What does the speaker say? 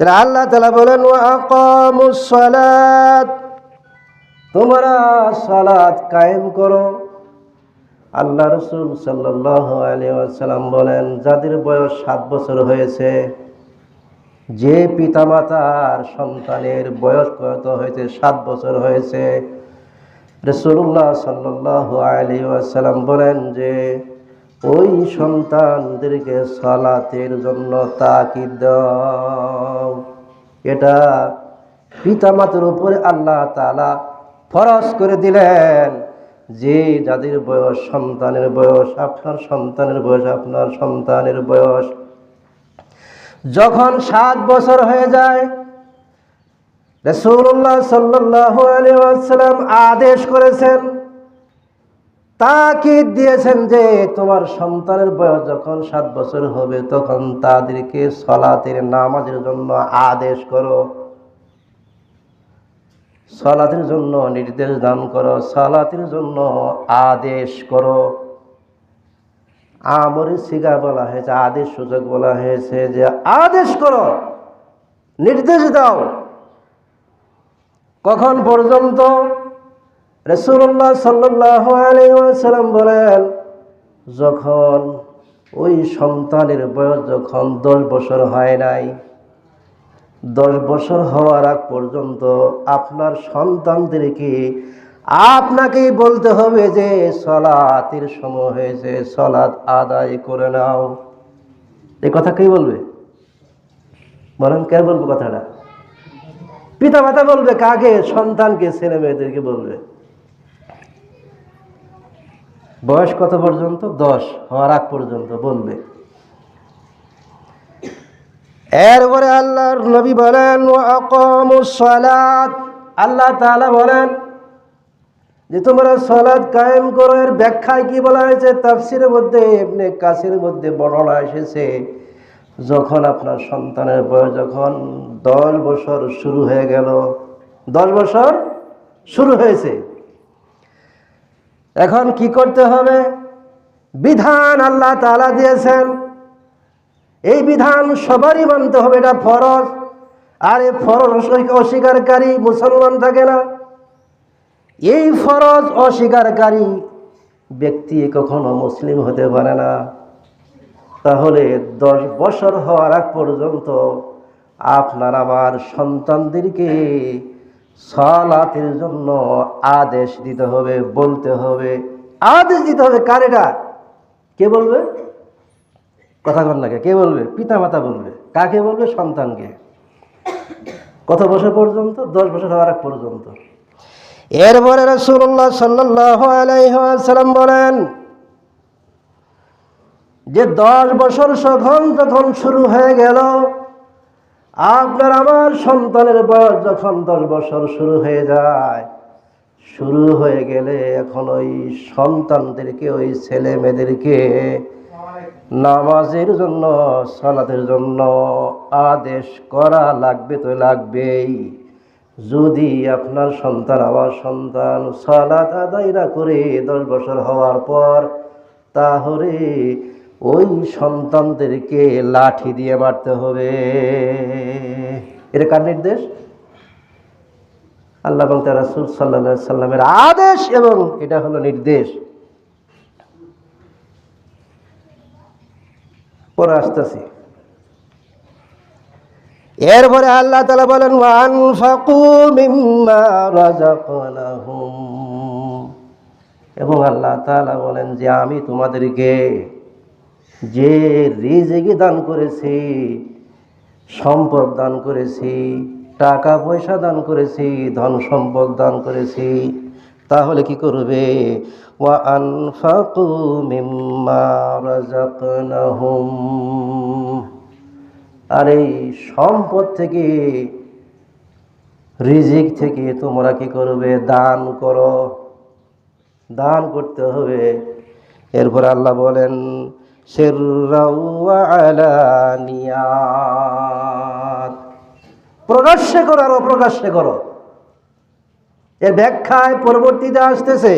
আল্লাহ তালা বলেন সালাত। তোমরা সালাত কায়েম করো। আল্লাহ রসুল সাল্লাহ আলিয়াল্লাম বলেন, যাদের বয়স সাত বছর হয়েছে, যে পিতামাতার সন্তানের বয়স কত হয়েছে? সাত বছর হয়েছে। রসুল্লাহ সাল্লাহ আলী আসালাম বলেন যে ওই সন্তানদেরকে সালাতের জন্য তাকিদ দাও। এটা পিতামাতার উপরে আল্লাহ তালা ফরজ করে দিলেন। যে যাদের বয়স সন্তানের বয়স, আপনার সন্তানের বয়স, আপনার সন্তানের বয়স। যখন সাত বছর হয়ে যায় রসুল্লাহ সাল্লাহ আলিয়াল্লাম আদেশ করেছেন তাকে দিয়েছেন যে তোমার সন্তানের বয়স যখন সাত বছর হবে, তখন তাদেরকে সলাতের নামাজের জন্য আদেশ করো। সলাতের জন্য নির্দেশ দান করো, সলাতের জন্য আদেশ করো। আমরি সিগা বলা হয়েছে, আদেশ সূচক বলা হয়েছে যে আদেশ করো, নির্দেশ দাও। কখন পর্যন্ত? রসুল্লাহ সাল্লাম বলেন, যখন ওই সন্তানের বয়স যখন দশ বছর হয় নাই, দশ বছর হওয়ার আগ পর্যন্ত আপনার সন্তানদেরকে আপনাকেই বলতে হবে যে সলাতের সময় হয়েছে, সলাৎ আদায় করে নাও। এই কথা কে বলবে? বলেন, কে বলব কথাটা? পিতা মাতা বলবে, কাকে? সন্তানকে ছেলে মেয়েদেরকে বলবে। বয়স কত পর্যন্ত? দশ। হওয়ার আগ পর্যন্ত বলবে। এরপরে আল্লাহর নবী বলেন আল্লাহ তাআলা বলেন যে, তোমরা সলাদ কায়েম করো। এর ব্যাখ্যায় কি বলা হয়েছে? তাফসিরের মধ্যে এমনি কাছের মধ্যে বর্ণনা এসেছে, যখন আপনার সন্তানের বয়স যখন দশ বছর শুরু হয়ে গেল, দশ বছর শুরু হয়েছে এখন কি করতে হবে? বিধান আল্লাহ তালা দিয়েছেন। এই বিধান সবারই মানতে হবে, এটা ফরজ। আর এই ফরজ অস্বীকারী মুসলমান থাকে না। এই ফরজ অস্বীকারী ব্যক্তি কখনো মুসলিম হতে পারে না। তাহলে দশ বছর হওয়ার আগ পর্যন্ত আপনার আমার সন্তানদেরকে সালাতের জন্য আদেশ দিতে হবে, বলতে হবে। আদেশ দিতে হবে কার এটা? কে বলবে? কথা লাগে কে? বলবে? পিতা মাতা বলবে। কাকে বলবে? সন্তানকে। কত বছর পর্যন্ত? দশ বছর হওয়ার পর্যন্ত। এরপরে রসুল্লাহ সাল্লাহ আলাইসাল্লাম বলেন, যে দশ বছর যখন যখন শুরু হয়ে গেল আপনার আমার সন্তানের বয়স যখন দশ বছর শুরু হয়ে যায়, শুরু হয়ে গেলে এখন ওই সন্তানদেরকে, ওই ছেলে মেয়েদেরকে নামাজের জন্য, সালাতের জন্য আদেশ করা লাগবে তো লাগবেই। যদি আপনার সন্তান, আমার সন্তান সালাত আদায় না করে দশ বছর হওয়ার পর, তাহলে ওই সন্তানদেরকে লাঠি দিয়ে মারতে হবে। এটা কার নির্দেশ? আল্লাহ এবং রাসুল সাল্লা সাল্লামের আদেশ এবং এটা হলো নির্দেশ। পরে আসতেছি। এরপরে আল্লাহ তালা বলেন ওয়ান ফাকু এবং আল্লাহ তাআলা বলেন যে, আমি তোমাদেরকে যে রিজিকি দান করেছি, সম্পদ দান করেছি, টাকা পয়সা দান করেছি, ধন সম্পদ দান করেছি, তাহলে কি করবে? ওয়া আনফাকু মিম্মা রাজাকনাহুম আর এই সম্পদ থেকে, রিজিক থেকে তোমরা কি করবে? দান করো। দান করতে হবে। এরপর আল্লাহ বলেন প্রকাশ্যে করো আর অপ্রকাশ্যে করো। এর ব্যাখ্যায় পরবর্তীতে আসতেছে